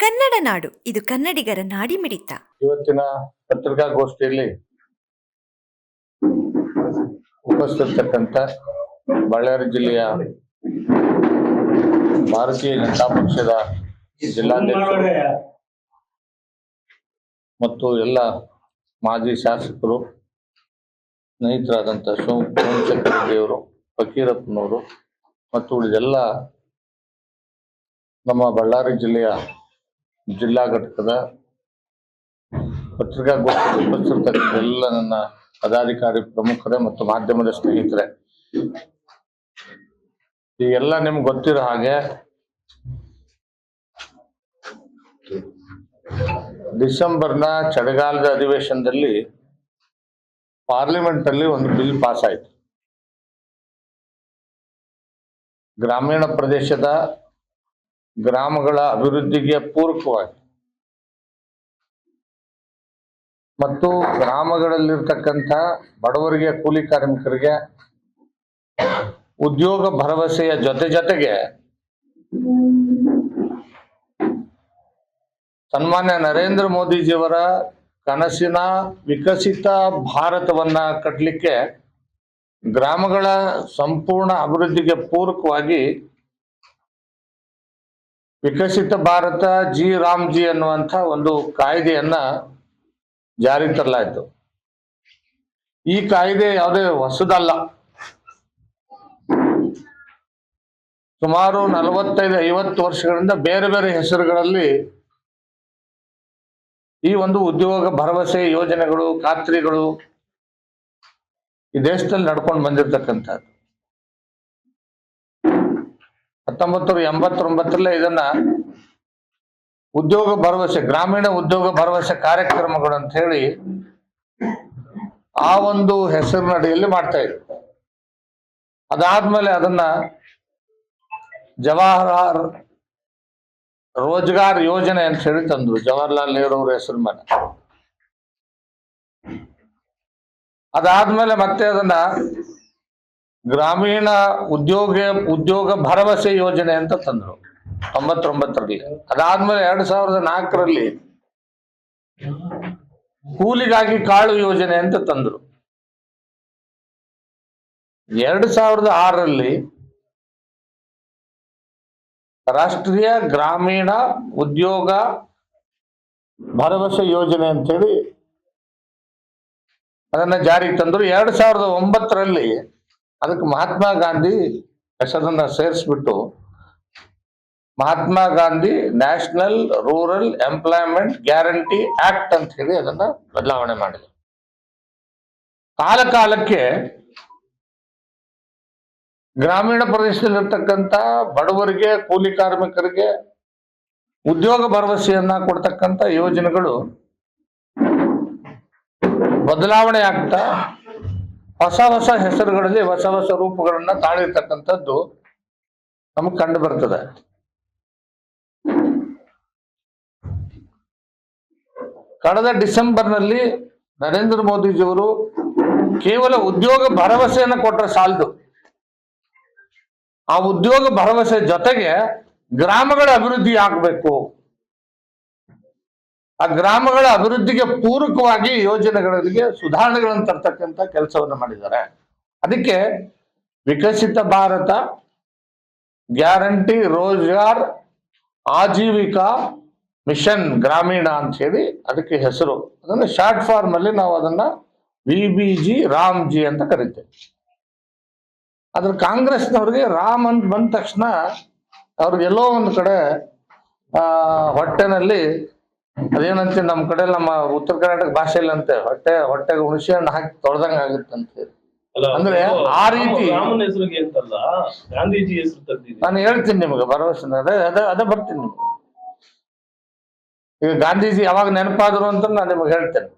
ಕನ್ನಡ ನಾಡು, ಇದು ಕನ್ನಡಿಗರ ನಾಡಿ ಮಿಡಿತ ಇವತ್ತಿನ ಪತ್ರಿಕಾಗೋಷ್ಠಿಯಲ್ಲಿ ಉಪಸ್ಥಿತಕ್ಕಂಥ ಬಳ್ಳಾರಿ ಜಿಲ್ಲೆಯ ಭಾರತೀಯ ಜನತಾ ಪಕ್ಷದ ಜಿಲ್ಲಾಧ್ಯಕ್ಷರು ಮತ್ತು ಎಲ್ಲ ಮಾಜಿ ಶಾಸಕರು, ಸ್ನೇಹಿತರಾದಂಥ ಸೋಮ ಸೋಮಶೇಖರ ರೆಡ್ಡಿಯವರು, ಫಕೀರಪ್ಪನವರು ಮತ್ತು ಉಳಿದೆಲ್ಲ ನಮ್ಮ ಬಳ್ಳಾರಿ ಜಿಲ್ಲೆಯ ಜಿಲ್ಲಾ ಘಟಕದ ಪತ್ರಿಕಾಗೋಷ್ಠಿ ಎಲ್ಲ ನನ್ನ ಪದಾಧಿಕಾರಿ ಪ್ರಮುಖರೇ ಮತ್ತು ಮಾಧ್ಯಮದ ಸ್ನೇಹಿತರೆ. ಈಗೆಲ್ಲ ನಿಮ್ಗೆ ಗೊತ್ತಿರೋ ಹಾಗೆ ಡಿಸೆಂಬರ್ನ ಚಳಿಗಾಲದ ಅಧಿವೇಶನದಲ್ಲಿ ಪಾರ್ಲಿಮೆಂಟ್ ಅಲ್ಲಿ ಒಂದು ಬಿಲ್ ಪಾಸ್ ಆಯಿತು ಗ್ರಾಮೀಣ ಪ್ರದೇಶದ ಗ್ರಾಮಗಳ ಅಭಿವೃದ್ಧಿಗೆ ಪೂರಕವಾಗಿ. ಮತ್ತು ಗ್ರಾಮಗಳಲ್ಲಿರ್ತಕ್ಕಂಥ ಬಡವರಿಗೆ, ಕೂಲಿ ಕಾರ್ಮಿಕರಿಗೆ ಉದ್ಯೋಗ ಭರವಸೆಯ ಜೊತೆ ಜೊತೆಗೆ ಸನ್ಮಾನ್ಯ ನರೇಂದ್ರ ಮೋದಿಜಿಯವರ ಕನಸಿನ ವಿಕಸಿತ ಭಾರತವನ್ನ ಕಟ್ಟಲಿಕ್ಕೆ ಗ್ರಾಮಗಳ ಸಂಪೂರ್ಣ ಅಭಿವೃದ್ಧಿಗೆ ಪೂರಕವಾಗಿ ವಿಕಸಿತ ಭಾರತ ಜಿ ರಾಮ್ಜಿ ಅನ್ನುವಂಥ ಒಂದು ಕಾಯ್ದೆಯನ್ನ ಜಾರಿಗೆ ತರಲಾಯಿತು. ಈ ಕಾಯ್ದೆ ಯಾವುದೇ ಹೊಸದಲ್ಲ. ಸುಮಾರು ನಲವತ್ತೈದು, ಐವತ್ತು ವರ್ಷಗಳಿಂದ ಬೇರೆ ಬೇರೆ ಹೆಸರುಗಳಲ್ಲಿ ಈ ಒಂದು ಉದ್ಯೋಗ ಭರವಸೆ ಯೋಜನೆಗಳು, ಖಾತ್ರಿಗಳು ಈ ದೇಶದಲ್ಲಿ ನಡ್ಕೊಂಡು ಬಂದಿರತಕ್ಕಂಥದ್ದು. ಹತ್ತೊಂಬತ್ತು ಎಂಬತ್ತೊಂಬತ್ತರಲ್ಲೇ ಇದನ್ನ ಉದ್ಯೋಗ ಭರವಸೆ, ಗ್ರಾಮೀಣ ಉದ್ಯೋಗ ಭರವಸೆ ಕಾರ್ಯಕ್ರಮಗಳು ಅಂತ ಹೇಳಿ ಆ ಒಂದು ಹೆಸರಿನಡಿಯಲ್ಲಿ ಮಾಡ್ತಾ ಇದ್ರು. ಅದಾದ್ಮೇಲೆ ಅದನ್ನ ಜವಾಹರ್ ರೋಜ್ಗಾರ್ ಯೋಜನೆ ಅಂತ ಹೇಳಿ ತಂದ್ರು, ಜವಾಹರ್ಲಾಲ್ ನೆಹರು ಅವ್ರ ಹೆಸರು ಮೇಲೆ. ಅದಾದ್ಮೇಲೆ ಮತ್ತೆ ಅದನ್ನ ಗ್ರಾಮೀಣ ಉದ್ಯೋಗ ಉದ್ಯೋಗ ಭರವಸೆ ಯೋಜನೆ ಅಂತ ತಂದ್ರು. ತೊಂಬತ್ತೊಂಬತ್ತರಲ್ಲಿ. ಅದಾದ್ಮೇಲೆ ಎರಡ್ ಸಾವಿರದ ನಾಲ್ಕರಲ್ಲಿ ಕೂಲಿಗಾಗಿ ಕಾಳು ಯೋಜನೆ ಅಂತ ತಂದ್ರು. ಎರಡ್ ಸಾವಿರದ ಆರರಲ್ಲಿ ರಾಷ್ಟ್ರೀಯ ಗ್ರಾಮೀಣ ಉದ್ಯೋಗ ಭರವಸೆ ಯೋಜನೆ ಅಂತೇಳಿ ಅದನ್ನ ಜಾರಿಗೆ ತಂದ್ರು. ಎರಡ್ ಸಾವಿರದ ಒಂಬತ್ತರಲ್ಲಿ ಅದಕ್ಕೆ ಮಹಾತ್ಮ ಗಾಂಧಿ ಹೆಸರನ್ನ ಸೇರಿಸ್ಬಿಟ್ಟು Mahatma Gandhi national rural employment guarantee act ಅಂತ ಹೇಳಿ ಅದನ್ನ ಬದಲಾವಣೆ ಮಾಡಿದ್ರು. ಕಾಲ ಕಾಲಕ್ಕೆ ಗ್ರಾಮೀಣ ಪ್ರದೇಶದಲ್ಲಿರ್ತಕ್ಕಂಥ ಬಡವರಿಗೆ, ಕೂಲಿ ಕಾರ್ಮಿಕರಿಗೆ ಉದ್ಯೋಗ ಭರವಸೆಯನ್ನ ಕೊಡ್ತಕ್ಕಂಥ ಯೋಜನೆಗಳು ಬದಲಾವಣೆ ಆಗ್ತಾ ಹೊಸ ಹೊಸ ಹೆಸರುಗಳಲ್ಲಿ ಹೊಸ ಹೊಸ ರೂಪಗಳನ್ನ ತಾಳಿರ್ತಕ್ಕಂಥದ್ದು ನಮಗ್ ಕಂಡು ಬರ್ತದೆ. ಕಳೆದ ಡಿಸೆಂಬರ್ನಲ್ಲಿ ನರೇಂದ್ರ ಮೋದಿಜಿಯವರು ಕೇವಲ ಉದ್ಯೋಗ ಭರವಸೆಯನ್ನ ಕೊಟ್ಟರೆ ಸಾಲದು. ಆ ಉದ್ಯೋಗ ಭರವಸೆ ಜೊತೆಗೆ ಗ್ರಾಮಗಳ ಅಭಿವೃದ್ಧಿ ಆಗಬೇಕು. ಆ ಗ್ರಾಮಗಳ ಅಭಿವೃದ್ಧಿಗೆ ಪೂರಕವಾಗಿ ಯೋಜನೆಗಳಿಗೆ ಸುಧಾರಣೆಗಳನ್ನು ತರ್ತಕ್ಕಂಥ ಕೆಲಸವನ್ನು ಮಾಡಿದ್ದಾರೆ. ಅದಕ್ಕೆ ವಿಕಸಿತ ಭಾರತ, ಗ್ಯಾರಂಟಿ ರೋಜ್ಗಾರ್, ಆಜೀವಿಕಾ ಮಿಷನ್ ಗ್ರಾಮೀಣ ಅಂತ ಹೇಳಿ ಅದಕ್ಕೆ ಹೆಸರು. ಅದನ್ನು ಶಾರ್ಟ್ ಫಾರ್ಮ್ ಅಲ್ಲಿ ನಾವು ಅದನ್ನ V B G, Ram ji ಅಂತ ಕರಿತೇವೆ. ಆದ್ರೆ ಕಾಂಗ್ರೆಸ್ನವ್ರಿಗೆ ರಾಮ್ ಅಂತ ಬಂದ ತಕ್ಷಣ ಅವ್ರಿಗೆಲ್ಲೋ ಒಂದು ಕಡೆ, ಆ, ಹೊಟ್ಟೆನಲ್ಲಿ ಅದೇನಂತೆ ನಮ್ಮ ಕಡೆ ನಮ್ಮ ಉತ್ತರ ಕರ್ನಾಟಕ ಭಾಷೆಯಲ್ಲಿ ಅಂತ ಹೊಟ್ಟೆ ಹೊಟ್ಟೆಗೆ ಹುಣಸೆ ಹಣ್ಣು ಹಾಕಿ ತೊಳ್ದಂಗ ಆಗುತ್ತಂತೆ. ಅಂದ್ರೆ ಆ ರೀತಿ- ರಾಮನ ಹೆಸರಿಗೆ ಅಂತಲ್ಲ ಗಾಂಧೀಜಿ ಹೆಸರು ತಂದಿದ್ದೀನಿ ನಾನು ಹೇಳ್ತೀನಿ ನಿಮಗೆ ಭರವಸೆ ಅದ ಅದ ಅದೇ ಬರ್ತೀನಿ ನಿಮ್ಗೆ. ಈಗ ಗಾಂಧೀಜಿ ಯಾವಾಗ ನೆನಪಾದ್ರು ಅಂತ ನಾನು ನಿಮಗೆ ಹೇಳ್ತೇನೆ.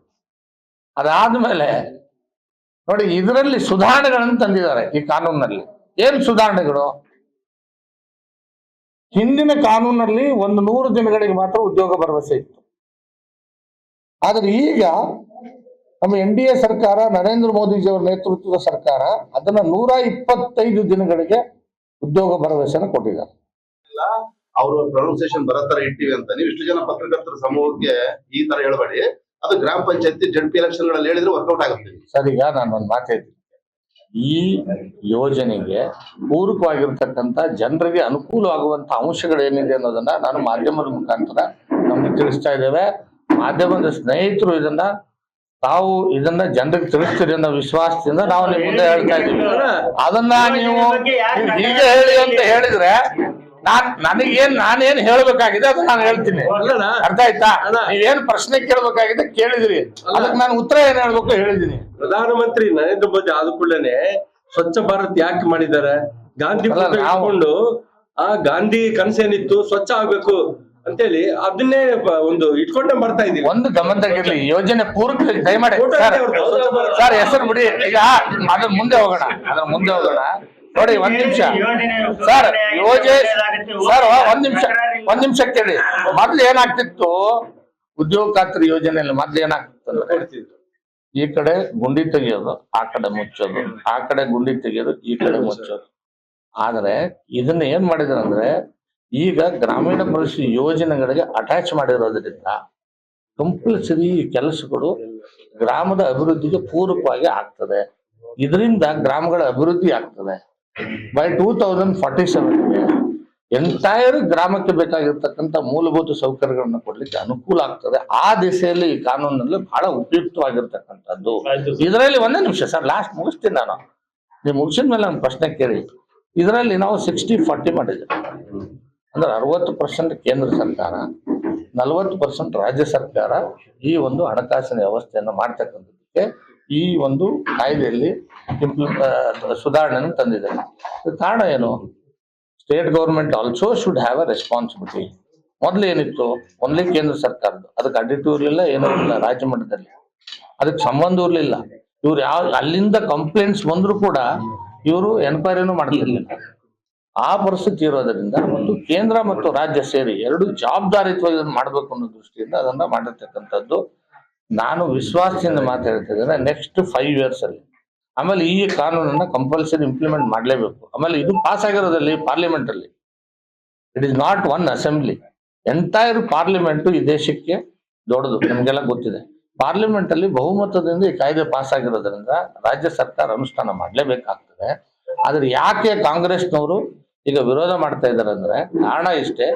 ಅದಾದ್ಮೇಲೆ ನೋಡಿ ಇದರಲ್ಲಿ ಸುಧಾರಣೆಗಳನ್ನು ತಂದಿದ್ದಾರೆ ಈ ಕಾನೂನಲ್ಲಿ. ಏನ್ ಸುಧಾರಣೆಗಳು? ಹಿಂದಿನ ಕಾನೂನಲ್ಲಿ ಒಂದು ನೂರು ದಿನಗಳಿಗೆ ಮಾತ್ರ ಉದ್ಯೋಗ ಭರವಸೆ ಇತ್ತು. ಆದ್ರೆ ಈಗ ನಮ್ಮ ಎನ್ ಡಿ ಎ ಸರ್ಕಾರ ನರೇಂದ್ರ ಮೋದಿಜಿಯವರ ನೇತೃತ್ವದ ಸರ್ಕಾರ ಅದನ್ನ ನೂರ ಇಪ್ಪತ್ತೈದು ದಿನಗಳಿಗೆ ಉದ್ಯೋಗ ಭರವಸೆಯನ್ನು ಕೊಟ್ಟಿದ್ದಾರೆ. ಅವರು ಪ್ರೊನೌನ್ಸಿಯೇಷನ್ ಬರೋ ತರ ಇಟ್ಟಿವಿ ಅಂತ. ನೀವು ಇಷ್ಟು ಜನ ಪತ್ರಕರ್ತರ ಸಮೂಹಕ್ಕೆ ಈ ತರ ಹೇಳಬೇಡಿ. ಅದು ಗ್ರಾಮ ಪಂಚಾಯತಿ ಜಡ್ ಪಿ ಎಲೆಕ್ಷನ್ಗಳಲ್ಲಿ ಹೇಳಿದ್ರೆ ವರ್ಕೌಟ್ ಆಗುತ್ತೆ. ಸರ್ ಈಗ ನಾನು ಒಂದು ಮಾತು ಹೇಳ್ತೀನಿ. ಈ ಯೋಜನೆಗೆ ಪೂರಕವಾಗಿರ್ತಕ್ಕಂಥ ಜನರಿಗೆ ಅನುಕೂಲವಾಗುವಂತ ಅಂಶಗಳೇನಿದೆ ಅನ್ನೋದನ್ನ ನಾನು ಮಾಧ್ಯಮದ ಮುಖಾಂತರ ನಮ್ಗೆ ತಿಳಿಸ್ತಾ ಇದ್ದೇವೆ. ಮಾಧ್ಯಮದ ಸ್ನೇಹಿತರು ಇದನ್ನ ತಾವು ಇದನ್ನ ಜನರಿಗೆ ತಿಳಿಸ್ತೀರಿ ಅನ್ನೋ ವಿಶ್ವಾಸದಿಂದ ನಾವು ನಿಮ್ ಮುಂದೆ ಹೇಳ್ತಾ ಇದ್ದೀವಿ. ಅದನ್ನ ನೀವು ಹೀಗೆ ಹೇಳಿ ಅಂತ ಹೇಳಿದ್ರೆ ನಾನ್ ನನಗೇನ್ ನಾನೇನ್ ಹೇಳ್ಬೇಕಾಗಿದೆ ಅದನ್ನ ನಾನು ಹೇಳ್ತೀನಿ. ಅರ್ಥ ಆಯ್ತಾ. ನೀವೇನ್ ಪ್ರಶ್ನೆ ಕೇಳ್ಬೇಕಾಗಿದೆ ಕೇಳಿದ್ರಿ. ಅದಕ್ಕೆ ನಾನು ಉತ್ತರ ಏನ್ ಹೇಳ್ಬೇಕು ಹೇಳಿದೀನಿ. ಪ್ರಧಾನಮಂತ್ರಿ ನರೇಂದ್ರ ಮೋದಿ ಆದ ಕೂಡಲೇ ಸ್ವಚ್ಛ ಭಾರತ್ ಯಾಕೆ ಮಾಡಿದ್ದಾರೆ? ಗಾಂಧಿ ಆ ಗಾಂಧಿ ಕನಸೇನಿತ್ತು ಸ್ವಚ್ಛ ಆಗ್ಬೇಕು. ಅಂತೇಳಿ ಅದನ್ನೇ ಒಂದು ಇಟ್ಕೊಂಡೆ ಬರ್ತಾ ಇದೀವಿ ಒಂದು ಗಮನದಾಗಿರ್ಲಿ ಈ ಯೋಜನೆ ಪೂರ್ತಿ ದಯಮಾಡಿ. ಸರ್ ಹೆಸರು ಬಿಡಿ. ಈಗ ಅದ್ರ ಮುಂದೆ ಹೋಗೋಣ ಅದ್ರ ಮುಂದೆ ಹೋಗೋಣ. ನೋಡಿ ಒಂದ್ ನಿಮಿಷ. ಸರ್ ಯೋಜನೆ ಸರ್ ಒಂದ್ ನಿಮಿಷ ಒಂದ್ ನಿಮಿಷ ಕೇಳಿ. ಮೊದ್ಲು ಏನಾಗ್ತಿತ್ತು? ಉದ್ಯೋಗ ಖಾತ್ರಿ ಯೋಜನೆಯಲ್ಲಿ ಮೊದ್ಲು ಏನಾಗ್ತಿತ್ತು ಈ ಕಡೆ ಗುಂಡಿ ತೆಗೆಯೋದು ಆ ಕಡೆ ಮುಚ್ಚೋದು ಆ ಕಡೆ ಗುಂಡಿ ತೆಗೆಯೋದು ಈ ಕಡೆ ಮುಚ್ಚೋದು. ಆದ್ರೆ ಇದನ್ನ ಏನ್ ಮಾಡಿದ್ರು ಅಂದ್ರೆ ಈಗ ಗ್ರಾಮೀಣ ಕೃಷಿ ಯೋಜನೆಗಳಿಗೆ ಅಟ್ಯಾಚ್ ಮಾಡಿರೋದ್ರಿಂದ ಕಂಪಲ್ಸರಿ ಈ ಕೆಲಸಗಳು ಗ್ರಾಮದ ಅಭಿವೃದ್ಧಿಗೆ ಪೂರಕವಾಗಿ ಆಗ್ತದೆ. ಇದರಿಂದ ಗ್ರಾಮಗಳ ಅಭಿವೃದ್ಧಿ ಆಗ್ತದೆ. ಬೈ ಟೂ ತೌಸಂಡ್ ಫಾರ್ಟಿ ಸೆವೆನ್ಗೆ ಎಂಟೈರ್ ಗ್ರಾಮಕ್ಕೆ ಬೇಕಾಗಿರ್ತಕ್ಕಂಥ ಮೂಲಭೂತ ಸೌಕರ್ಯಗಳನ್ನ ಕೊಡ್ಲಿಕ್ಕೆ ಅನುಕೂಲ ಆಗ್ತದೆ. ಆ ದಿಸೆಯಲ್ಲಿ ಈ ಕಾನೂನಲ್ಲಿ ಬಹಳ ಉಪಯುಕ್ತವಾಗಿರ್ತಕ್ಕಂಥದ್ದು. ಇದರಲ್ಲಿ ಒಂದೇ ನಿಮಿಷ ಸರ್ ಲಾಸ್ಟ್ ಮುಗಿಸ್ತೀನಿ ನಾನು. ನೀವು ಮುಗಿಸಿದ ಮೇಲೆ ನಾನು ಪ್ರಶ್ನೆ ಕೇಳಿ. ಇದರಲ್ಲಿ ನಾವು ಸಿಕ್ಸ್ಟಿ ಫಾರ್ಟಿ ಮಾಡಿದ್ದೇವೆ. ಅಂದ್ರೆ ಅರವತ್ತು ಪರ್ಸೆಂಟ್ ಕೇಂದ್ರ ಸರ್ಕಾರ, ನಲವತ್ತು ಪರ್ಸೆಂಟ್ ರಾಜ್ಯ ಸರ್ಕಾರ ಈ ಒಂದು ಹಣಕಾಸಿನ ವ್ಯವಸ್ಥೆಯನ್ನು ಮಾಡ್ತಕ್ಕಂಥದ್ದಕ್ಕೆ ಈ ಒಂದು ಕಾಯ್ದೆಯಲ್ಲಿ ಸುಧಾರಣೆಯನ್ನು ತಂದಿದೆ ಕಾರಣ ಏನು? State government also should have a responsibility ಮೊದಲು ಏನಿತ್ತು? ಒನ್ಲಿ ಕೇಂದ್ರ ಸರ್ಕಾರದ್ದು. ಅದಕ್ಕೆ ಅಡ್ಡಿಟ್ಟು ಇರಲಿಲ್ಲ, ಏನೂ ಇರಲಿಲ್ಲ ರಾಜ್ಯ ಮಟ್ಟದಲ್ಲಿ. ಅದಕ್ಕೆ ಸಂಬಂಧ ಇರಲಿಲ್ಲ. ಇವ್ರು ಯಾವ, ಅಲ್ಲಿಂದ ಕಂಪ್ಲೇಂಟ್ಸ್ ಬಂದ್ರು ಕೂಡ ಇವರು ಎನ್ಕ್ವೈರಿನೂ ಮಾಡ್ತಿರ್ಲಿಲ್ಲ. ಆ ಪರಿಸ್ಥಿತಿ ಇರೋದ್ರಿಂದ ಮತ್ತು ಕೇಂದ್ರ ಮತ್ತು ರಾಜ್ಯ ಸೇರಿ ಎರಡು ಜವಾಬ್ದಾರಿತ್ವ ಇದನ್ನು ಮಾಡಬೇಕು ಅನ್ನೋ ದೃಷ್ಟಿಯಿಂದ ಅದನ್ನ ಮಾಡಿರ್ತಕ್ಕಂಥದ್ದು ನಾನು ವಿಶ್ವಾಸದಿಂದ ಮಾತಾಡ್ತಿದ್ದೇನೆ ನೆಕ್ಸ್ಟ್ ಫೈವ್ ಇಯರ್ಸ್ ಅಲ್ಲಿ. ಆಮೇಲೆ ಈ ಕಾನೂನನ್ನ ಕಂಪಲ್ಸರಿ ಇಂಪ್ಲಿಮೆಂಟ್ ಮಾಡಲೇಬೇಕು. ಆಮೇಲೆ ಇದು ಪಾಸ್ ಆಗಿರೋದಲ್ಲಿ ಪಾರ್ಲಿಮೆಂಟ್ ಅಲ್ಲಿ. It is not one assembly entire parliament ಈ ದೇಶಕ್ಕೆ ದೊಡ್ಡದು, ನಿಮ್ಗೆಲ್ಲ ಗೊತ್ತಿದೆ. ಪಾರ್ಲಿಮೆಂಟ್ ಅಲ್ಲಿ ಬಹುಮತದಿಂದ ಈ ಕಾಯ್ದೆ ಪಾಸ್ ಆಗಿರೋದ್ರಿಂದ ರಾಜ್ಯ ಸರ್ಕಾರ ಅನುಷ್ಠಾನ ಮಾಡಲೇಬೇಕಾಗ್ತದೆ. ಆದ್ರೆ ಯಾಕೆ ಕಾಂಗ್ರೆಸ್ನವರು ಈಗ ವಿರೋಧ ಮಾಡ್ತಾ ಇದ್ದಾರೆ ಅಂದ್ರೆ ಕಾರಣ ಇಷ್ಟೇ,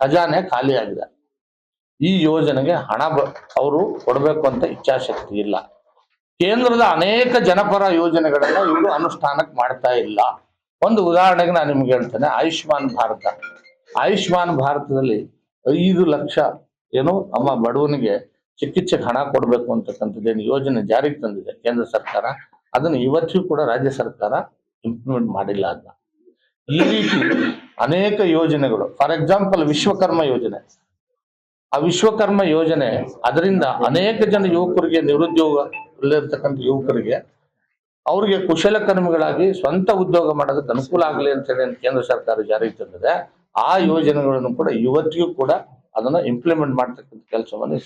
ಖಜಾನೆ ಖಾಲಿ ಆಗಿದೆ. ಈ ಯೋಜನೆಗೆ ಹಣ ಅವರು ಕೊಡಬೇಕು ಅಂತ ಇಚ್ಛಾಶಕ್ತಿ ಇಲ್ಲ. ಕೇಂದ್ರದ ಅನೇಕ ಜನಪರ ಯೋಜನೆಗಳನ್ನ ಇವರು ಅನುಷ್ಠಾನಕ್ಕೆ ಮಾಡ್ತಾ ಇಲ್ಲ. ಒಂದು ಉದಾಹರಣೆಗೆ ನಾನು ನಿಮ್ಗೆ ಹೇಳ್ತೇನೆ, ಆಯುಷ್ಮಾನ್ ಭಾರತ. ಆಯುಷ್ಮಾನ್ ಭಾರತದಲ್ಲಿ ಐದು ಲಕ್ಷ ಏನು ನಮ್ಮ ಬಡವನಿಗೆ ಚಿಕಿತ್ಸೆಗೆ ಹಣ ಕೊಡಬೇಕು ಅಂತಕ್ಕಂಥದ್ದೇನು ಯೋಜನೆ ಜಾರಿಗೆ ತಂದಿದೆ ಕೇಂದ್ರ ಸರ್ಕಾರ. ಅದನ್ನು ಇವತ್ತಿಗೂ ಕೂಡ ರಾಜ್ಯ ಸರ್ಕಾರ ಇಂಪ್ಲಿಮೆಂಟ್ ಮಾಡಿಲ್ಲ ಅದನ್ನ ಈ ರೀತಿ ಅನೇಕ ಯೋಜನೆಗಳು ಫಾರ್ ಎಕ್ಸಾಂಪಲ್ ವಿಶ್ವಕರ್ಮ ಯೋಜನೆ. ಆ ವಿಶ್ವಕರ್ಮ ಯೋಜನೆ ಅದರಿಂದ ಅನೇಕ ಜನ ಯುವಕರಿಗೆ, ನಿರುದ್ಯೋಗ ಇಲ್ಲಿರ್ತಕ್ಕಂಥ ಯುವಕರಿಗೆ ಅವ್ರಿಗೆ ಕುಶಲಕರ್ಮಿಗಳಾಗಿ ಸ್ವಂತ ಉದ್ಯೋಗ ಮಾಡೋದಕ್ಕೆ ಅನುಕೂಲ ಆಗಲಿ ಅಂತ ಹೇಳಿ ಕೇಂದ್ರ ಸರ್ಕಾರ ಜಾರಿಗೆ ತಂದಿದೆ. ಆ ಯೋಜನೆಗಳನ್ನು ಕೂಡ ಇವತ್ತಿಗೂ ಕೂಡ ಅದನ್ನ ಇಂಪ್ಲಿಮೆಂಟ್ ಮಾಡ್ತಕ್ಕಂಥ ಕೆಲಸವನ್ನು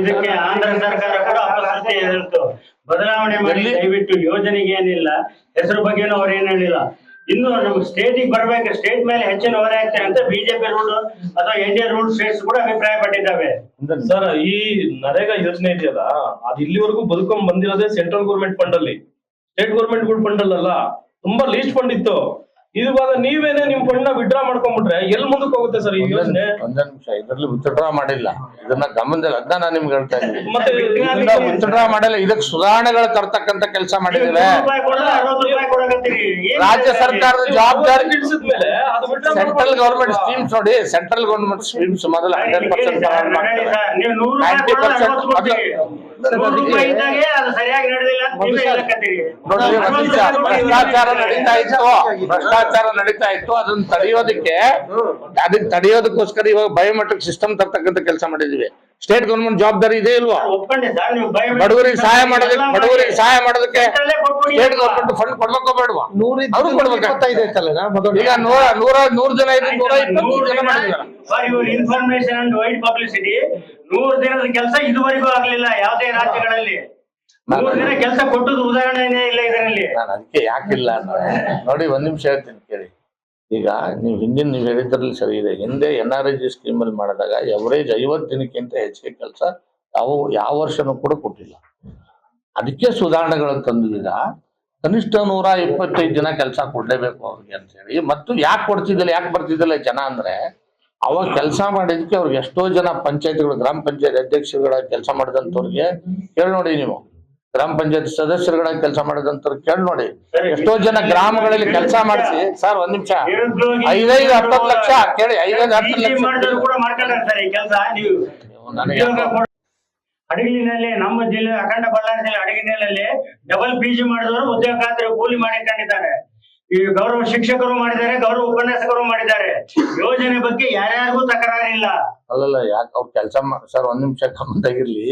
ಇದಕ್ಕೆ ಆಂಧ್ರ ಸರ್ಕಾರ ಕೂಡ ಹೇಳಿತ್ತು ಬದಲಾವಣೆ ಮಾಡಿ? ದಯವಿಟ್ಟು ಯೋಜನೆಗೆ ಏನಿಲ್ಲ ಹೆಸರು ಬಗ್ಗೆನೂ ಅವ್ರು ಏನ್ ಹೇಳಿಲ್ಲ. ಇನ್ನು ನಮ್ಗೆ ಸ್ಟೇಟಿಗೆ ಬರ್ಬೇಕು ಸ್ಟೇಟ್ ಮೇಲೆ ಹೆಚ್ಚಿನ ಹೊರೆ ಆಗ್ತಾರೆ ಅಂತ ಬಿಜೆಪಿ ರೂಲ್ ಅಥವಾ ಇಂಡಿಯಾ ರೂಲ್ ಸ್ಟೇಟ್ಸ್ ಕೂಡ ಅಭಿಪ್ರಾಯ ಪಟ್ಟಿದ್ದಾವೆ ಸರ್ ಈ ನರೇಗಾ ಯೋಜನೆ ಇದೆಯಲ್ಲ ಅದ್ ಇಲ್ಲಿವರೆಗೂ ಬದುಕೊಂಡ್ ಬಂದಿರೋದೇ ಸೆಂಟ್ರಲ್ ಗೌರ್ಮೆಂಟ್ ಫಂಡ್ ಅಲ್ಲಿ. ಸ್ಟೇಟ್ ಗೌರ್ಮೆಂಟ್ ಫಂಡ್ ಅಲ್ಲ ತುಂಬಾ ಲೀಸ್ಟ್ ಫಂಡ್ ಇತ್ತು. ಇವಾಗ ನೀವೇನೆ ನಿಮ್ ಫಂಡ್ನ ವಿಡ್ರಾ ಮಾಡ್ಕೊಂಡ್ಬಿಟ್ರೆ ಎಲ್ ಮುಂದಕ್ಕೆ ಹೋಗುತ್ತೆ ಸರ್ ಈ ಯೋಜನೆ ಒಂದೇ ನಿಮಿಷ. ಇದರಲ್ಲಿ ವಿತ್ಡ್ರಾ ಮಾಡಿಲ್ಲ. ಇದನ್ನ ಗಮನದಲ್ಲಿ ಅದನ್ನ ನಾನು ನಿಮ್ಗೆ ಹೇಳ್ತಾ ಇದ್ದೀನಿ. ಮತ್ತೆ ಇದನ್ನ ವಿತ್ಡ್ರಾ ಮಾಡಿಲ್ಲ. ಇದಕ್ಕೆ ಸುಧಾರಣೆಗಳು ತರ್ತಕ್ಕಂತ ಕೆಲಸ ಏನ್ ರಾಜ್ಯ ಸರ್ಕಾರದ ಜವಾಬ್ದಾರಿ withdraw ಸೆಂಟ್ರಲ್ ಗೌರ್ಮೆಂಟ್ ಸ್ಕೀಮ್ಸ್ ನೋಡಿ ಸೆಂಟ್ರಲ್ ಗೌರ್ಮೆಂಟ್ ಸ್ಕೀಮ್ಸ್ ಮೊದಲು ಹಂಡ್ರೆಡ್ ಪರ್ಸೆಂಟ್ ಸರ್, ನೋಡಿ ಸರ್, ನೀವು ನೂರು ರೂಪಾಯಿ 90% ಕೊಡಲ್ಲ ಅರವತ್ತು ಕೊಡ್ತೀರಿ. ಅದು- ನೂರು ರೂಪಾಯಿ ಇದ್ದಾಗೆ ಅದು ಸರಿಯಾಗಿ ನಡೆದಿಲ್ಲ ನೀವೇ ಹೇಳಕತ್ತೀರಿ ನೋಡಿ ಒಂದ್ ನಿಮಿಷ, ಭ್ರಷ್ಟಾಚಾರ ನಡೀತಾ ಇತ್ತು. ಭ್ರಷ್ಟಾಚಾರ ನಡೀತಾ ಇತ್ತು. ಅದನ್ನ ತಡೆಯೋದಕ್ಕೆ ಅದನ್ನ ತಡೆಯೋದಕ್ಕೋಸ್ಕರ ಇವಾಗ ಬಯೋಮೆಟ್ರಿಕ್ ಸಿಸ್ಟಮ್ ತರ್ತಕ್ಕಂತ ಕೆಲಸ ಮಾಡಿದೀವಿ ಸ್ಟೇಟ್ ಗೌರ್ಮೆಂಟ್ ಜವಾಬ್ದಾರಿ ಇದೆ ಇಲ್ವಾ? ಬಡವರಿಗೆ ಸಹಾಯ ಮಾಡೋದಕ್ಕೆ ಬಡವರಿಗೆ ಸಹಾಯ ಮಾಡೋದಕ್ಕೆ ಸ್ಟೇಟ್? ಗೌರ್ಮೆಂಟ್ ಫಂಡ್ ಕೊಡ್ಬೇಕೋ ಬೇಡವಾ? ಅವ್ರು ಕೊಡ್ಬೇಕು. ಈಗ ನೂರ ನೂರ ನೂರ್ ಜನ ಇದ್ದು ನೂರ ಇಪ್ಪತ್ತು ಜನ ಮಾಡಿದಾರೆ. For your information and wide publicity ನೂರು ದಿನದ ಕೆಲಸ ಇದುವರೆಗೂ ಆಗ್ಲಿಲ್ಲ ಯಾವುದೇ ರಾಜ್ಯಗಳಲ್ಲಿ. ನೂರು ದಿನ ಕೆಲಸ ಕೊಟ್ಟದ್ದು ಉದಾಹರಣೆನೇ ಇಲ್ಲ ಇದರಲ್ಲಿ. ನಾನು ಅದಕ್ಕೆ ಯಾಕಿಲ್ಲ ಅಂದ್ರೆ ನೋಡಿ ಒಂದ್ ನಿಮಿಷ ಹೇಳ್ತೀನಿ ಕೇಳಿ. ಈಗ ನೀವು ಹಿಂದಿನ ನೀವು ಹೇಳಿದ್ರಲ್ಲಿ ಸರಿ ಇದೆ. ಹಿಂದೆ N R I G scheme ಅಲ್ಲಿ ಮಾಡಿದಾಗ ಎವರೇಜ್ ಐವತ್ತು ದಿನಕ್ಕಿಂತ ಹೆಚ್ಚಿಗೆ ಕೆಲಸ ಯಾವ ಯಾವ ವರ್ಷನೂ ಕೂಡ ಕೊಟ್ಟಿಲ್ಲ. ಅದಕ್ಕೆ ಸುಧಾರಣೆಗಳು ತಂದಿದ್ದೀರ? ಕನಿಷ್ಠ ನೂರ ಇಪ್ಪತ್ತೈದು ದಿನ ಕೆಲಸ ಕೊಡಲೇಬೇಕು ಅವ್ರಿಗೆ ಅಂತ ಹೇಳಿ. ಮತ್ತು ಯಾಕೆ ಕೊಡ್ತಿದ್ದಿಲ್ಲ, ಯಾಕೆ ಬರ್ತಿದ್ದಿಲ್ಲ ಜನ ಅಂದ್ರೆ ಅವಾಗ ಕೆಲಸ ಮಾಡಿದಕ್ಕೆ ಅವ್ರಿಗೆ ಎಷ್ಟೋ ಜನ ಪಂಚಾಯತ್ಗಳು, ಗ್ರಾಮ ಪಂಚಾಯತ್ ಅಧ್ಯಕ್ಷರುಗಳ ಕೆಲಸ ಮಾಡಿದಂಥವ್ರಿಗೆ ಕೇಳಿ ನೋಡಿ ನೀವು. ಗ್ರಾಮ ಪಂಚಾಯತ್ ಸದಸ್ಯರುಗಳಾಗಿ ಕೆಲಸ ಮಾಡೋದಂತ ಕೇಳಿ ನೋಡಿ. ಎಷ್ಟೋ ಜನ ಗ್ರಾಮಗಳಲ್ಲಿ ಕೆಲಸ ಮಾಡಿಸಿ ಸರ್ ಒಂದ್ ನಿಮಿಷ. ಐದೈದು ಹತ್ತತ್ತು ಲಕ್ಷ ಕೇಳಿ ಐದೈದು ಹತ್ತು ಲಕ್ಷ. ಹಡಗಿನಲ್ಲಿ ನಮ್ಮ ಜಿಲ್ಲೆ ಅಖಂಡ ಬಳ್ಳಾರಿ ಜಿಲ್ಲೆ ಹಡಗಿನಲ್ಲಿ ಡಬಲ್ ಪಿ ಜಿ ಮಾಡಿದವರು ಉದ್ಯೋಗ ಖಾತ್ರಿ ಕೂಲಿ ಮಾಡಿಕೊಂಡಿದ್ದಾರೆ. ಈ ಗೌರವ ಶಿಕ್ಷಕರು ಮಾಡಿದ್ದಾರೆ ಗೌರವ ಉಪನ್ಯಾಸಕರು ಮಾಡಿದ್ದಾರೆ. ಯೋಜನೆ ಬಗ್ಗೆ ಯಾರ್ಯಾರಿಗೂ ತಕರಾರಿಲ್ಲ. ಅಲ್ಲಲ್ಲ ಯಾಕೆ ಅವ್ರು ಕೆಲಸ ಸರ್ ಒಂದ್ ನಿಮಿಷ ಗಮನದಾಗಿರ್ಲಿ.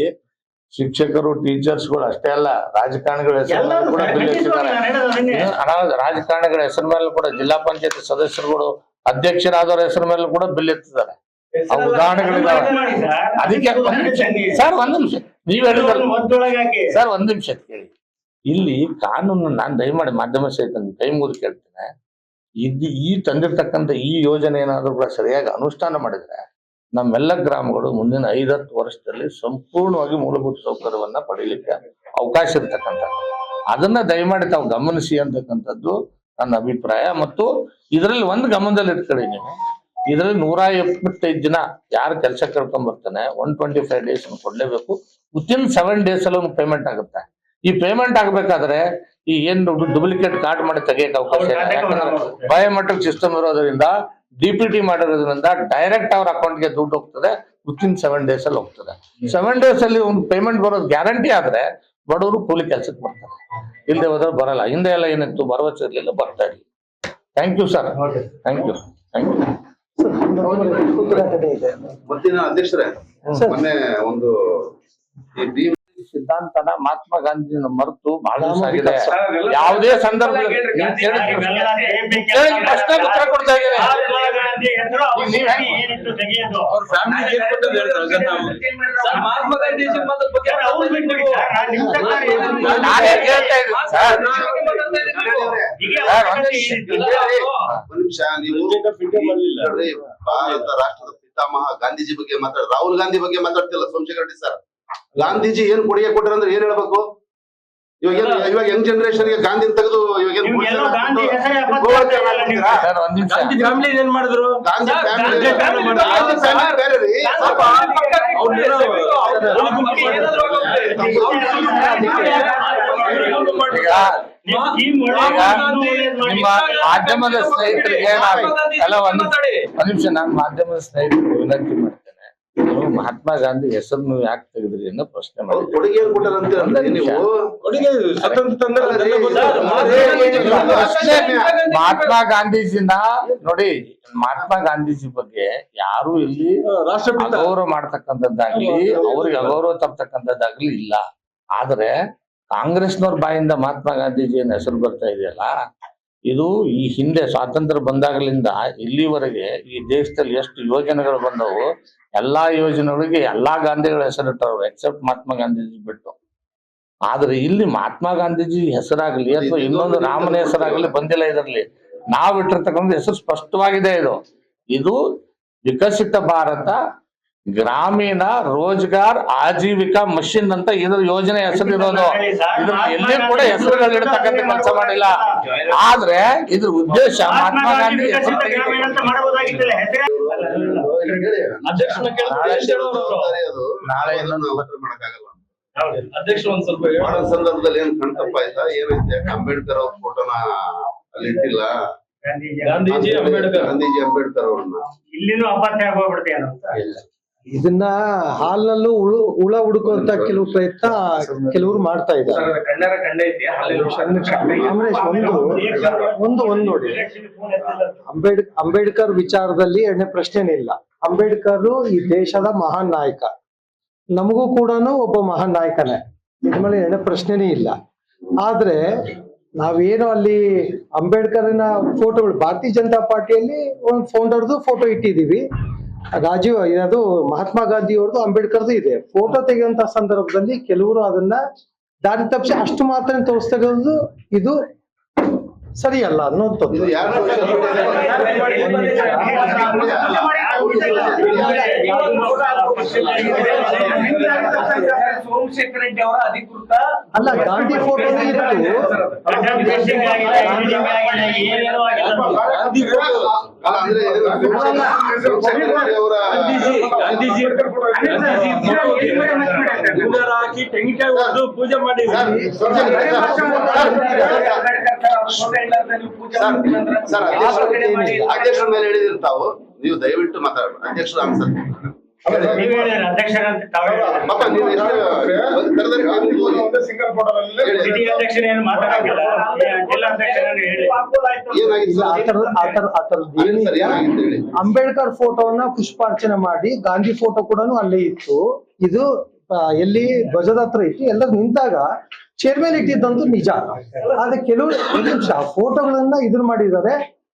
ಶಿಕ್ಷಕರು ಟೀಚರ್ಸ್ಗಳು ಅಷ್ಟೇ ಅಲ್ಲ ರಾಜಕಾರಣಿಗಳ ಹೆಸರು ಕೂಡ ಬಿಲ್ ಎತ್ತಿದ್ದಾರೆ ರಾಜಕಾರಣಿಗಳ ಹೆಸರ ಮೇಲೆ ಕೂಡ ಜಿಲ್ಲಾ ಪಂಚಾಯತ್ ಸದಸ್ಯರುಗಳು ಅಧ್ಯಕ್ಷರಾದವ್ರ ಹೆಸರ ಮೇಲೆ ಕೂಡ ಬಿಲ್ ಎತ್ತಿದ್ದಾರೆ ಉದಾಹರಣೆಗಳಿದಾವೆ. ಅದಕ್ಕೆ ಸರ್ ಒಂದ್ ನಿಮಿಷ. ನೀವ್ ಸರ್ ಒಂದ್ ನಿಮಿಷ ಕೇಳಿ. ಇಲ್ಲಿ ಕಾನೂನು ನಾನು ದಯಮಾಡಿ ಮಾಧ್ಯಮ ಸಹಿತ ಕೈ ಮುಗಿದು ಕೇಳ್ತೇನೆ. ಇದು ಈ ತಂದಿರ್ತಕ್ಕಂಥ ಈ ಯೋಜನೆ ಏನಾದರೂ ಕೂಡ ಸರಿಯಾಗಿ ಅನುಷ್ಠಾನ ಮಾಡಿದ್ರೆ ನಮ್ಮೆಲ್ಲ ಗ್ರಾಮಗಳು ಮುಂದಿನ ಐದತ್ತು ವರ್ಷದಲ್ಲಿ ಸಂಪೂರ್ಣವಾಗಿ ಮೂಲಭೂತ ಸೌಕರ್ಯವನ್ನ ಪಡೆಯಲಿಕ್ಕೆ ಅವಕಾಶ ಇರ್ತಕ್ಕಂಥ. ಅದನ್ನ ದಯಮಾಡಿ ತಾವು ಗಮನಿಸಿ ಅಂತಕ್ಕಂಥದ್ದು ನನ್ನ ಅಭಿಪ್ರಾಯ. ಮತ್ತು ಇದರಲ್ಲಿ ಒಂದು ಗಮನದಲ್ಲಿ ಇಟ್ಕೊಳ್ಳಿ ನೀವು. ಇದರಲ್ಲಿ ನೂರ ಎಪ್ಪತ್ತೈದು ದಿನ ಯಾರು ಕೆಲಸ ಕರ್ಕೊಂಡ್ ಬರ್ತಾನೆ ಒನ್ ಟ್ವೆಂಟಿ ಫೈವ್ ಡೇಸ್ ಕೊಡ್ಲೇಬೇಕು. ವಿತಿನ್ ಸೆವೆನ್ ಡೇಸ್ ಅಲ್ಲಿ ಒಂದು ಪೇಮೆಂಟ್ ಆಗುತ್ತೆ. ಈ ಪೇಮೆಂಟ್ ಆಗ್ಬೇಕಾದ್ರೆ ಈ ಏನ್ ಡುಪ್ಲಿಕೇಟ್ ಕಾರ್ಡ್ ಮಾಡಿ ತೆಗಿಯಕ್ಕೆ ಅವಕಾಶ ಬಯೋಮೆಟ್ರಿಕ್ ಸಿಸ್ಟಮ್ ಇರೋದ್ರಿಂದ ಡಿ ಪಿ ಟಿ ಮಾಡಿರೋದ್ರಿಂದ ಡೈರೆಕ್ಟ್ ಅವ್ರ ಅಕೌಂಟ್ಗೆ ದುಡ್ಡು ಹೋಗ್ತದೆ ವಿತಿನ್ ಸೆವೆನ್ ಡೇಸ್ ಅಲ್ಲಿ ಹೋಗ್ತದೆ. ಸೆವೆನ್ ಡೇಸ್ ಅಲ್ಲಿ ಒಂದು ಪೇಮೆಂಟ್ ಬರೋದು ಗ್ಯಾರಂಟಿ ಆದ್ರೆ ಬಡವರು ಕೂಲಿ ಕೆಲಸಕ್ಕೆ ಬರ್ತಾರೆ. ಇಲ್ಲದೆ ಹೋದ್ರೆ ಬರಲ್ಲ. ಹಿಂದೆ ಎಲ್ಲ ಏನಿತ್ತು ಭರವಸೆ ಇರಲಿಲ್ಲ ಬರ್ತಾ ಇರ್ಲಿ thank you sir thank you thank you ಮುಂದಿನ ಅಧ್ಯಕ್ಷರೇ ಮೊನ್ನೆ ಒಂದು ಈ ಸಿದ್ಧಾಂತನ ಮಹಾತ್ಮ ಗಾಂಧಿನ ಮರೆತು ಬಹಳ ದಿವಸ ಆಗಿದೆ. ಯಾವುದೇ ಸಂದರ್ಭದಲ್ಲಿ ನೀವು ಕೇಳಿದ ಪ್ರಶ್ನೆ- ಕೇಳಿದ ಪ್ರಶ್ನೆಗೆ ಉತ್ತರ ಕೊಡ್ತಾ ಇದ್ದೀನಿ. ಗಾಂಧಿ ಹೆಸರು ಅವ್ರ ನೀವ್ ಹೆಂಗ್- ಏನಿತ್ತು ತೆಗೆಯೋದು? ಫ್ಯಾಮಿಲಿ ಕೇಳ್ಕೊಂಡು ಹೇಳ್ತಾರೆ ಅದನ್ನ ನಾವು. ಸರ್, ಮಹಾತ್ಮ ಗಾಂಧೀಜಿ ಮತದ ಬಗ್ಗೆ ಸರ್, ಅವ್ರು ಬಿಟ್ಟು ಬಿಡಿ ಸರ್, ನಾನ್ ನಿಮ್ ಸರ್ಕಾರ ಏನು- ನಾನೇ ಕೇಳ್ತಾ ಇದ್ದೀನಿ. ಸರ್ ಹೀಗೆ ಸರ್, ಅವ್ರ ಒಂದ್ ಬಗ್ಗೆ ನಿಮಿಷ. ಒಂದ್ ನಿಮಿಷ ನೀವು ನೋಡ್ರಿ, ಭಾರತ ರಾಷ್ಟ್ರದ ಪಿತಾಮಹ ಗಾಂಧೀಜಿ ಬಗ್ಗೆ ಮಾತಾಡ ರಾಹುಲ್ ಗಾಂಧಿ ಬಗ್ಗೆ ಮಾತಾಡ್ತಿಲ್ಲ ಸೋಮಶೇಖರ್ ರೆಡ್ಡಿ ಸರ್. ಗಾಂಧೀಜಿ ಏನ್ ಕೊಡುಗೆ ಕೊಟ್ಟರು ಅಂದ್ರೆ ಏನ್ ಹೇಳ್ಬೇಕು ಇವಾಗ ಏನ್- ಇವಾಗ ಯಂಗ್ ಜನರೇಷನ್ಗೆ ಗಾಂಧಿ ತೆಗೆದು ಇವಾಗ ಏನ್ ಮಾಡಿದ್ರು ಮಾಡಿ, ನಿಮ್ಮ ಮಾಧ್ಯಮದ ಸ್ನೇಹಿತರಿಗೆ ನಾನು ಅಲ್ಲ ಒಂದ್ ಒಂದ್ ನಿಮಿಷ ನಾನು ಮಾಧ್ಯಮದ ಸ್ನೇಹಿತರಿಗೆ ವಿನಂತಿ ಮಾಡ್ತೇನೆ ನೀವು ಮಹಾತ್ಮ ಗಾಂಧಿ ಹೆಸರು ನೀವು ಯಾಕೆ ತೆಗೆದ್ರಿ ಅನ್ನೋ ಪ್ರಶ್ನೆ ಮಾಡಿ ಕೊಡುಗೆ ಮಹಾತ್ಮ ಗಾಂಧೀಜಿನ ನೋಡಿ ಮಹಾತ್ಮ ಗಾಂಧೀಜಿ ಬಗ್ಗೆ ಯಾರು ಇಲ್ಲಿ ರಾಷ್ಟ್ರಪಿತ. ಅಗೌರವ ಮಾಡ್ತಕ್ಕಂಥದ್ದಾಗ್ಲಿ ಅವ್ರಿಗೆ ಅಗೌರವ ತರ್ತಕ್ಕಂಥದ್ದಾಗ್ಲಿ ಇಲ್ಲ. ಆದ್ರೆ ಕಾಂಗ್ರೆಸ್ನವ್ರ ಬಾಯಿಂದ ಮಹಾತ್ಮ ಗಾಂಧೀಜಿ ಏನ್ ಹೆಸರು ಬರ್ತಾ ಇದೆಯಲ್ಲ ಇದು ಈ ಹಿಂದೆ ಸ್ವಾತಂತ್ರ್ಯ ಬಂದಾಗಲಿಂದ ಇಲ್ಲಿವರೆಗೆ ಈ ದೇಶದಲ್ಲಿ ಎಷ್ಟು ಯೋಜನೆಗಳು ಬಂದವು ಎಲ್ಲಾ ಯೋಜನೆಗಳಿಗೆ ಎಲ್ಲಾ ಗಾಂಧಿಗಳ ಹೆಸರಿಟ್ಟವ್ರು ಎಕ್ಸೆಪ್ಟ್ ಮಹಾತ್ಮ ಗಾಂಧೀಜಿ ಬಿಟ್ಟು. ಆದ್ರೆ ಇಲ್ಲಿ ಮಹಾತ್ಮ ಗಾಂಧೀಜಿ ಹೆಸರಾಗ್ಲಿ ಅಥವಾ ಇನ್ನೊಂದು ರಾಮನ ಹೆಸರಾಗ್ಲಿ ಬಂದಿಲ್ಲ ಇದರಲ್ಲಿ. ನಾವ್ ಇಟ್ಟಿರ್ತಕ್ಕಂಥ ಹೆಸರು ಸ್ಪಷ್ಟವಾಗಿದೆ ಇದು. ಇದು ವಿಕಸಿತ ಭಾರತ ಗ್ರಾಮೀಣ ರೋಜ್ಗಾರ್ ಆಜೀವಿಕಾ ಮಷಿನ್ ಅಂತ ಇದ್ರ ಯೋಜನೆ ಹೆಸರಿರೋದು ಇದ್ರ ಎಲ್ಲಿ ಕೂಡ ಹೆಸರುಗಳು ಇಡ್ತಕ್ಕಂಥ ಕೆಲಸ ಮಾಡಿಲ್ಲ. ಆದ್ರೆ ಇದ್ರ ಉದ್ದೇಶ ಮಹಾತ್ಮ ಗಾಂಧಿ ನಾಳೆ ಎಲ್ಲ ನಾವು ಮಾಡಕ್ಕಾಗಲ್ಲ ಅಧ್ಯಕ್ಷ ಒಂದ್ ಸ್ವಲ್ಪ. ಮಾಡೋ ಸಂದರ್ಭದಲ್ಲಿ ಏನ್ ಕಣ್ತಪ್ಪ ಆಯ್ತಾ? ಏನೈತೆ ಅಂಬೇಡ್ಕರ್ ಅವ್ರ ಫೋಟೋನ ಅಲ್ಲಿ ಇಟ್ಟಿಲ್ಲ. ಗಾಂಧೀಜಿ ಗಾಂಧೀಜಿ ಅಂಬೇಡ್ಕರ್. ಗಾಂಧೀಜಿ ಅಂಬೇಡ್ಕರ್ ಅವ್ರನ್ನ. ಇಲ್ಲಿನೂ ಅಪತ್ಯ ಆಗೋಗ್ಬಿಡ್ತೇನು ಇದನ್ನ ಹಾಲ್ನಲ್ಲೂ ಉಳು ಹುಳ ಹುಡುಕುವಂತ ಕೆಲವು ಪ್ರಯತ್ನ ಕೆಲವರು ಮಾಡ್ತಾ ಇದ್ದಾರೆ. ಅಮರೇಶ್ ಒಂದು ಒಂದು ಒಂದ್ ನೋಡಿ. ಅಂಬೇಡ್ ಅಂಬೇಡ್ಕರ್ ವಿಚಾರದಲ್ಲಿ ಎರಡನೇ ಪ್ರಶ್ನೆನೇ ಇಲ್ಲ. ಅಂಬೇಡ್ಕರ್ ಈ ದೇಶದ ಮಹಾನ್ ನಾಯಕ. ನಮಗೂ ಕೂಡ ಒಬ್ಬ ಮಹಾನ್ ನಾಯಕನೇ. ಇದ್ಮೇಲೆ ಎರಡನೇ ಪ್ರಶ್ನೆನೇ ಇಲ್ಲ. ಆದ್ರೆ ನಾವೇನು ಅಲ್ಲಿ ಅಂಬೇಡ್ಕರ್ನ ಫೋಟೋಗಳು ಭಾರತೀಯ ಜನತಾ ಪಾರ್ಟಿಯಲ್ಲಿ ಒಂದು ಫೌಂಡರ್ದು ಫೋಟೋ ಇಟ್ಟಿದೀವಿ ರಾಜೀವ್ ಏನದು ಮಹಾತ್ಮ ಗಾಂಧಿ ಅವ್ರದ್ದು ಅಂಬೇಡ್ಕರ್ದು ಇದೆ. ಫೋಟೋ ತೆಗೆಯುವಂತಹ ಸಂದರ್ಭದಲ್ಲಿ ಕೆಲವರು ಅದನ್ನ ದಾರಿ ತಪ್ಪಿಸಿ ಅಷ್ಟು ಮಾತ್ರ ತೋರಿಸ್ತಾ ಇರೋದು ಇದು ಸರಿಯಲ್ಲ ಅನ್ನೋಂಥದ್ದು ಇದು ಯಾರು ಅಧಿಕೃತ ಅಲ್ಲ ಗಾಂಧಿ ಫೋಟೋ ಹಾಕಿ ತೆಂಗಿನಕಾಯಿ ಹೊಡೆದು ಪೂಜೆ ಮಾಡಿ ಅಧ್ಯಕ್ಷರ ಮೇಲೆ ಹೇಳಿದಿರಿ ತಾವು ನೀವು ದಯವಿಟ್ಟು ಮಾತಾಡ ಅಧ್ಯಕ್ಷರು ಆನ್ಸರ್. ಅಂಬೇಡ್ಕರ್ ಫೋಟೋನ ಪುಷ್ಪಾರ್ಚನೆ ಮಾಡಿ ಗಾಂಧಿ ಫೋಟೋ ಕೂಡ ಅಲ್ಲೇ ಇತ್ತು. ಇದು ಎಲ್ಲಿ ಧ್ವಜದ ಹತ್ರ ಇತ್ತು. ಎಲ್ಲರೂ ನಿಂತಾಗ ಚೇರ್ಮನ್ ಇಟ್ಟಿದ್ದಂತೂ ನಿಜ. ಆದ್ರೆ ಕೆಲವು ಒಂದು ನಿಮಿಷ ಫೋಟೋಗಳನ್ನ ಇದ್ರ ಮಾಡಿದ್ದಾರೆ.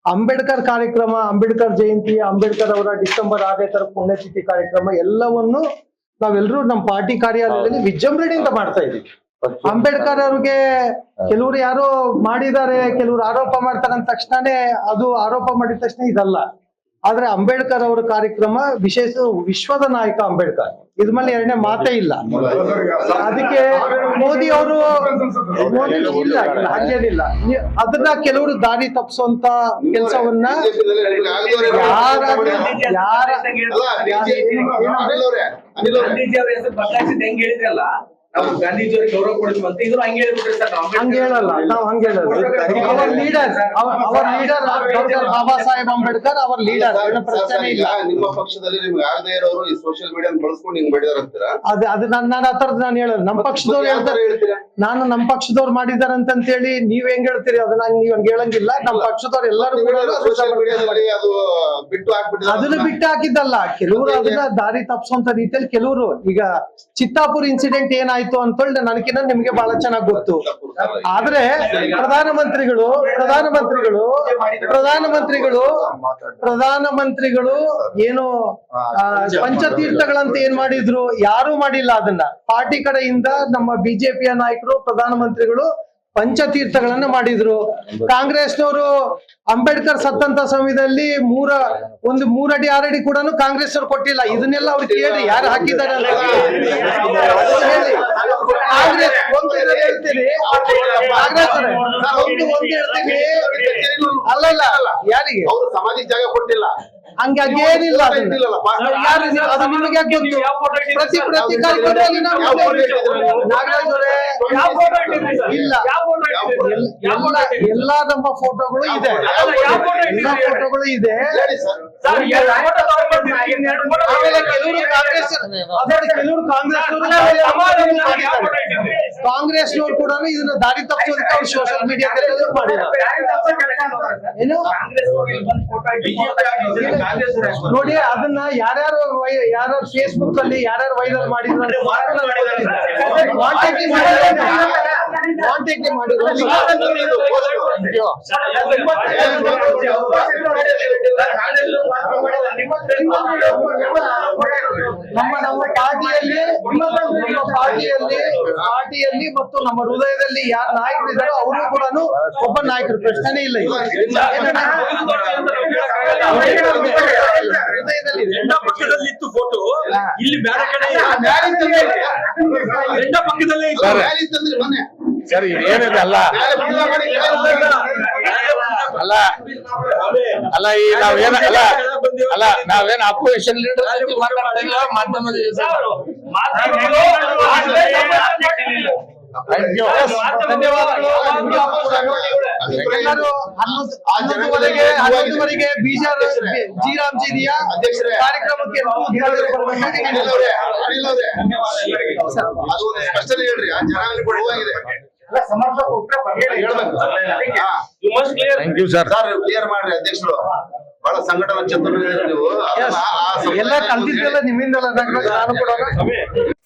ಅಂಬೇಡ್ಕರ್ ಕಾರ್ಯಕ್ರಮ ಅಂಬೇಡ್ಕರ್ ಜಯಂತಿ ಅಂಬೇಡ್ಕರ್ ಅವರ ಡಿಸೆಂಬರ್ ಆರನೇ ತರ ಪುಣ್ಯತಿಥಿ ಕಾರ್ಯಕ್ರಮ ಎಲ್ಲವನ್ನು ನಾವೆಲ್ಲರೂ ನಮ್ಮ ಪಾರ್ಟಿ ಕಾರ್ಯಾಲಯದಲ್ಲಿ ವಿಜೃಂಭಣೆಯಿಂದ ಮಾಡ್ತಾ ಇದ್ದೀವಿ. ಅಂಬೇಡ್ಕರ್ ಅವ್ರಿಗೆ ಕೆಲವರು ಯಾರೋ ಮಾಡಿದ್ದಾರೆ ಕೆಲವರು ಆರೋಪ ಮಾಡ್ತಾರೆ ಅಂದ ತಕ್ಷಣನೇ ಅದು ಆರೋಪ ಮಾಡಿದ ತಕ್ಷಣ ಇದಲ್ಲ. ಆದ್ರೆ ಅಂಬೇಡ್ಕರ್ ಅವರ ಕಾರ್ಯಕ್ರಮ ವಿಶೇಷ ವಿಶ್ವದ ನಾಯಕ ಅಂಬೇಡ್ಕರ್. ಇದ್ರ ಮೇಲೆ ಎರಡನೇ ಮಾತೇ ಇಲ್ಲ. ಅದಕ್ಕೆ ಮೋದಿ ಅವರು ಮೋದಿ ಇಲ್ಲ ಇಲ್ಲ ಹಂಗೇನಿಲ್ಲ ಅದನ್ನ ಕೆಲವರು ದಾರಿ ತಪ್ಪಿಸುವಂತ ಕೆಲಸವನ್ನ ಯಾರು? ಯಾರ ನಾವು ಗೌರವ ಇದ್ರು ಹಂಗೆ ಹೇಳ್ಬಿಟ್ರಿ ಸರ್ ಹೇಳಲ್ಲ ನಾವು ಹಂಗ ಹೇಳಲ್ಲ our leader our leader doctor Baba Saheb Ambedkar our leader ಪ್ರಶ್ನೆ ಇಲ್ಲ. ನಿಮ್ಮ ಪಕ್ಷದಲ್ಲಿ ನಿಮ್ಗೆ ಆಗದೆ ಇರೋರು ಈ ಸೋಷಿಯಲ್ ಮೀಡಿಯಾ ಬಳಸ್ಕೊಂಡು ಹಿಂಗ್ ಮಾಡಿದಾರ ಅಂತೀರಾ? ಅದು ಅದು ನಾನು ನಾನು ಆ ಥರದ್ದು ನಾನು ಹೇಳಲ್ಲ ನಮ್ಮ ಪಕ್ಷದವ್ರು ಹೇಳ್ತಾರೆ ಹೇಳ್ತೀರಾ? ನಾನು ನಮ್ಮ ಪಕ್ಷದವ್ರು ಮಾಡಿದಾರೆ ಅಂತ ಹೇಳಿ ನೀವ್ ಹೆಂಗ್ ಹೇಳ್ತೀರಿ? ಅದನ್ನ ನೀವ್ ಹಂಗ ಹೇಳಂಗಿಲ್ಲ. ನಮ್ಮ ಪಕ್ಷದವ್ರು ಎಲ್ಲರೂ ಕೂಡ ಅದನ್ನ ಸೋಷಿಯಲ್ ಮೀಡಿಯಾದಲ್ಲಿ ಅದು ಬಿಟ್ಟು ಅದನ್ನ ಬಿಟ್ಟು ಹಾಕಿದ್ದಲ್ಲ. ಕೆಲವರು ಅದನ್ನ ದಾರಿ ತಪ್ಪಿಸುವಂತ ರೀತಿಯಲ್ಲಿ ಕೆಲವರು ಈಗ ಚಿತ್ತಾಪುರ್ ಇನ್ಸಿಡೆಂಟ್ ಏನಾಯ್ತು ಅಂತೇಳಿ ನನಗಿನ್ನ ನಿಮ್ಗೆ ಬಹಳ ಚೆನ್ನಾಗಿ ಗೊತ್ತು. ಆದ್ರೆ ಪ್ರಧಾನಮಂತ್ರಿಗಳು ಪ್ರಧಾನಮಂತ್ರಿಗಳು ಪ್ರಧಾನಮಂತ್ರಿಗಳು ಪ್ರಧಾನಮಂತ್ರಿಗಳು ಏನು ಪಂಚತೀರ್ಥಗಳಂತ ಏನ್ ಮಾಡಿದ್ರು? ಯಾರು ಮಾಡಿಲ್ಲ ಅದನ್ನ. ಪಾರ್ಟಿ ಕಡೆಯಿಂದ ನಮ್ಮ ಬಿಜೆಪಿಯ ನಾಯಕರು, ಪ್ರಧಾನಮಂತ್ರಿಗಳು ಪಂಚತೀರ್ಥಗಳನ್ನ ಮಾಡಿದ್ರು. ಕಾಂಗ್ರೆಸ್ನವರು ಅಂಬೇಡ್ಕರ್ ಸತ್ತಂತ ಸಮಯದಲ್ಲಿ ಮೂರ, ಒಂದು ಮೂರಡಿ ಆರಡಿ ಕೂಡ ಕಾಂಗ್ರೆಸ್ ಅವ್ರು ಕೊಟ್ಟಿಲ್ಲ. ಇದನ್ನೆಲ್ಲ ಅವ್ರು ಕೇಳಿ ಯಾರು ಹಾಕಿದ್ದಾರೆ ಕಾಂಗ್ರೆಸ್ ಒಂದು ಕಾಂಗ್ರೆಸ್ ಒಂದು ಹೇಳ್ತೀನಿ. ಅಲ್ಲಲ್ಲ ಯಾರಿಗೆ? ಅವರು ಸಮಾಜಕ್ಕೆ ಜಾಗ ಕೊಟ್ಟಿಲ್ಲ. ಹಂಗೆ ಏನಿಲ್ಲ ಅದು ನಿಮಗೆ ಗೊತ್ತು ಪ್ರತಿ? ಪ್ರತಿ ಕಾರ್ಯಕ್ರಮದಲ್ಲಿ? ನಾಗರಾಜ್ ಅವರೇ ಇಲ್ಲ. ಎಲ್ಲ ನಮ್ಮ ಫೋಟೋಗಳು ಇದೆ. ಎಲ್ಲ ಫೋಟೋಗಳು ಇದೆ. ಕೆಲವರು ಕಾಂಗ್ರೆಸ್ ಅದರಲ್ಲಿ ಕೆಲವರು ಕಾಂಗ್ರೆಸ್ ಸಮಾಜದಲ್ಲಿ ನಾವು ಯಾವ photo ಇಟ್ಟಿದ್ದೀರಿ? ಕಾಂಗ್ರೆಸ್ನವ್ರು ಕೂಡ ಇದನ್ನ ದಾರಿ ತಪ್ಪಿಸೋದಕ್ಕೆ ಅವ್ರು ಸೋಷಿಯಲ್ ಮೀಡಿಯಾದಲ್ಲಿ ಮಾಡಿದ್ದಾರೆ. ಏನು? ಕಾಂಗ್ರೆಸ್ ಅವ್ರು ಇಲ್ಲಿ ಬಂದು ಕಾಂಗ್ರೆಸ್ ಅವ್ರು ನೋಡಿ ಅದನ್ನ ಯಾರ್ಯಾರು ಯಾರ್ಯಾರು ಫೇಸ್ಬುಕ್ ಅಲ್ಲಿ ಯಾರ್ಯಾರು ವೈರಲ್ ಮಾಡಿದ್ರು ಕಾಂಟ್ಯಾಕ್ಟ್ ಮಾಡಿದ್ರು. ನಮ್ಮ ನಮ್ಮ ನಮ್ಮ ಪಾರ್ಟಿಯಲ್ಲಿ ಪಾರ್ಟಿಯಲ್ಲಿ ಮತ್ತು ನಮ್ಮ ಹೃದಯದಲ್ಲಿ ಯಾರು ನಾಯಕರಿದ್ದಾರೋ ಅವರು ಕೂಡ ಒಬ್ಬ ನಾಯಕರು. ಪ್ರಶ್ನೆ ಇಲ್ಲ. ಪಕ್ಕದಲ್ಲಿ ಇತ್ತು ಫೋಟೋ ಇಲ್ಲಿ ಬೇರೆ ಕಡೆ ಎಂಡ ಪಕ್ಕದಲ್ಲೇ ಇತ್ತು. ಸರ್. ಇದೇನಿದೆ ಅಲ್ಲ? ಅಲ್ಲ ಅಲ್ಲ ಈ ನಾವೇನ ಅಲ್ಲ ಅಲ್ಲ ನಾವೇನ್ ಅಪೋಸಿಷನ್ ಲೀಡರ್ ಮಾತಾಡ್ತಿಲ್ಲ ಹನ್ನೊಂದುವರೆಗೆ ಹನ್ನೊಂದುವರೆಗೆ ಅಧ್ಯಕ್ಷರೇ. ಕಾರ್ಯಕ್ರಮಕ್ಕೆ ಎಲ್ಲರೂ ಉದ್ಘಾಟನೆ ಅನಿಲ್ ಮಾಡಬೇಕು. ಅವ್ರೆ, ಅನಿಲ್ ಅದು ಸ್ಪಷ್ಟನೆ ಹೇಳ್ರಿ ಆ ಜನ ಅಲ್ಲಿ ಕೊಡುವಾಗಿದೆ ಹೇಳ್ಬೇಕು ಹಾ. You must clear thank you sir sir clear ಮಾಡ್ರಿ ಅಧ್ಯಕ್ಷರು ಬಹಳ ಸಂಘಟನಾ ಚತುರ ನೀವು ಎಲ್ಲ ಕಲ್ತಿದ್ದೆಲ್ಲ ನಿಮ್ಮಿಂದಲ್ಲ ನಾನು ಕೂಡ